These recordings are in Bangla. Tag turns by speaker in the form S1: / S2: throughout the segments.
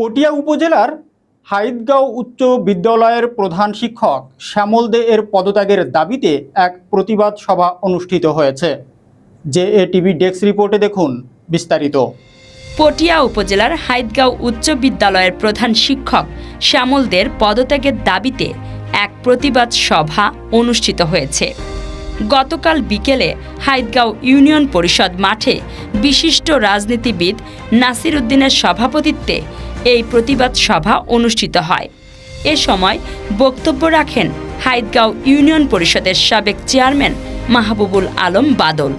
S1: পটিয়া উপজেলার হাইদগাঁও উচ্চ বিদ্যালয়ের প্রধান শিক্ষক শ্যামল দে এর পদত্যাগের দাবিতে এক প্রতিবাদ সভা অনুষ্ঠিত হয়েছে। জে এ টিভি ডেস্ক রিপোর্টে দেখুন বিস্তারিত।
S2: পটিয়া উপজেলার হাইদগাঁও উচ্চ বিদ্যালয়ের প্রধান শিক্ষক শ্যামলদের পদত্যাগের দাবিতে এক প্রতিবাদ সভা অনুষ্ঠিত হয়েছে। গতকাল বিকেলে হাইদগাঁও ইউনিয়ন পরিষদ মাঠে বিশিষ্ট রাজনীতিবিদ নাসির উদ্দিনের সভাপতিত্বে এই প্রতিবাদ সভা অনুষ্ঠিত হয়। এ সময় বক্তব্য রাখেন হাইদগাঁও ইউনিয়ন পরিষদের সাবেক চেয়ারম্যান মাহবুবুল আলম বাদল,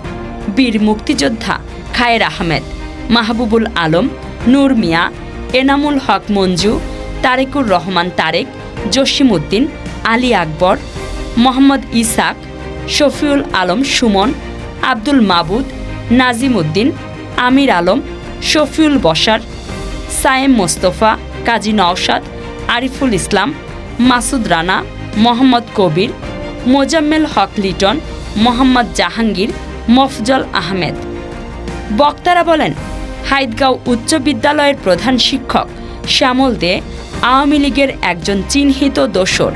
S2: বীর মুক্তিযোদ্ধা খায়ের আহমেদ, মাহবুবুল আলম, নূর মিয়া, এনামুল হক মঞ্জু, তারেকুর রহমান তারেক, জসিমউদ্দিন, আলী আকবর, মোহাম্মদ ইসাক, শফিউল আলম সুমন, আব্দুল মাবুদ নাজিম উদ্দিন আমির আলম, শফিউল বসার সায়েম মোস্তফা, কাজী নওশাদ, আরিফুল ইসলাম, মাসুদ রানা, মোহাম্মদ কবির, মোজাম্মেল হক লিটন, মোহাম্মদ জাহাঙ্গীর, মফজল আহমেদ। বক্তারা বলেন হাইদগাঁও উচ্চ বিদ্যালয়ের প্রধান শিক্ষক শ্যামল দে আওয়ামী লীগের একজন চিহ্নিত দোসর।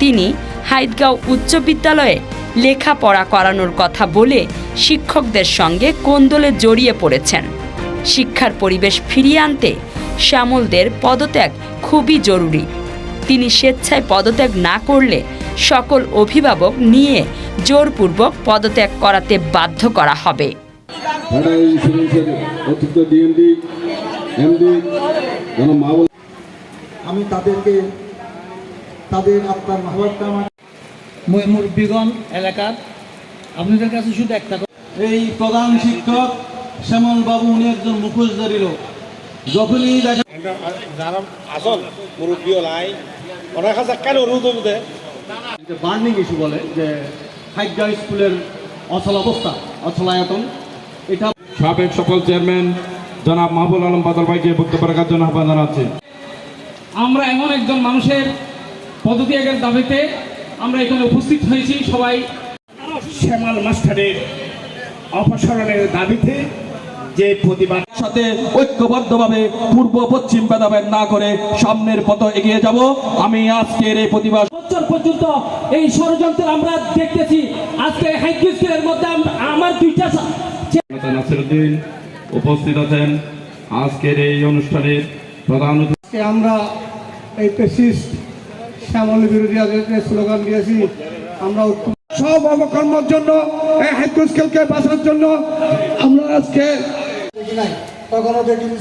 S2: তিনি হাইদগাঁও উচ্চ বিদ্যালয়ে লেখাপড়া করানোর কথা বলে শিক্ষকদের সঙ্গে কোন্দলে জড়িয়ে পড়েছেন। শিক্ষার পরিবেশ ফিরিয়ে আনতে শ্যামলদের পদত্যাগ খুবই জরুরি। তিনি স্বেচ্ছায় পদত্যাগ না করলে সকল অভিভাবক নিয়ে জোরপূর্বক পদত্যাগ করাতে বাধ্য করা হবে।
S3: আমি তাদেরকে তাদের আপনার মহাভারতটা আমার
S4: মু- মুরব্বীগণ এলাকার। আপনাদের কাছে শুধু একটা
S3: এই প্রধান শিক্ষক শ্যামল বাবু উনি একজন মুখোশধারী লোক। যখনই দেখা
S5: যারা আসল মুরব্বী নাই ওনার কাছে কেন অনুরোধ দেয়?
S3: বার্নিং ইস্যু বলে যে হাইডা স্কুলের অচল অবস্থা অচলায়তন এটা
S6: সাবেক সকল চেয়ারম্যান জনাব মাহবুল আলম বাদল ভাইকে বক্তব্য রাখার জন্য আহ্বান জানাচ্ছি।
S7: আমরা এমন একজন মানুষের পদত্যাগের দাবিতে আমরা এখানে উপস্থিত হয়েছি সবাই।
S5: শ্যামাল মাস্টারের অপসারণের দাবিতে যে প্রতিবাদ
S3: সাথে ঐক্যবদ্ধভাবে পূর্ব পশ্চিম ভেদাভেদ না করে সামনের পথ এগিয়ে যাব। আমি আজকের এই প্রতিবাদ
S7: বছর পর্যন্ত এই ষড়যন্ত্র আমরা দেখতেছি। আজকে হাইকিউ স্কুলের মধ্যে আম- আমার দুইটা
S6: নাসিরুদ্দিন উপস্থিত আছেন। আজকের এই অনুষ্ঠানের প্রধান অতিথি
S8: আমরা এই পেসিস্ট শ্যামল বিরোধী আজকে স্লোগান দিয়েছি আমরা সব অবকর্মের জন্য এই হাইকো স্কেলকে বাঁচার জন্য আমরা আজকে কখনো দেখিনি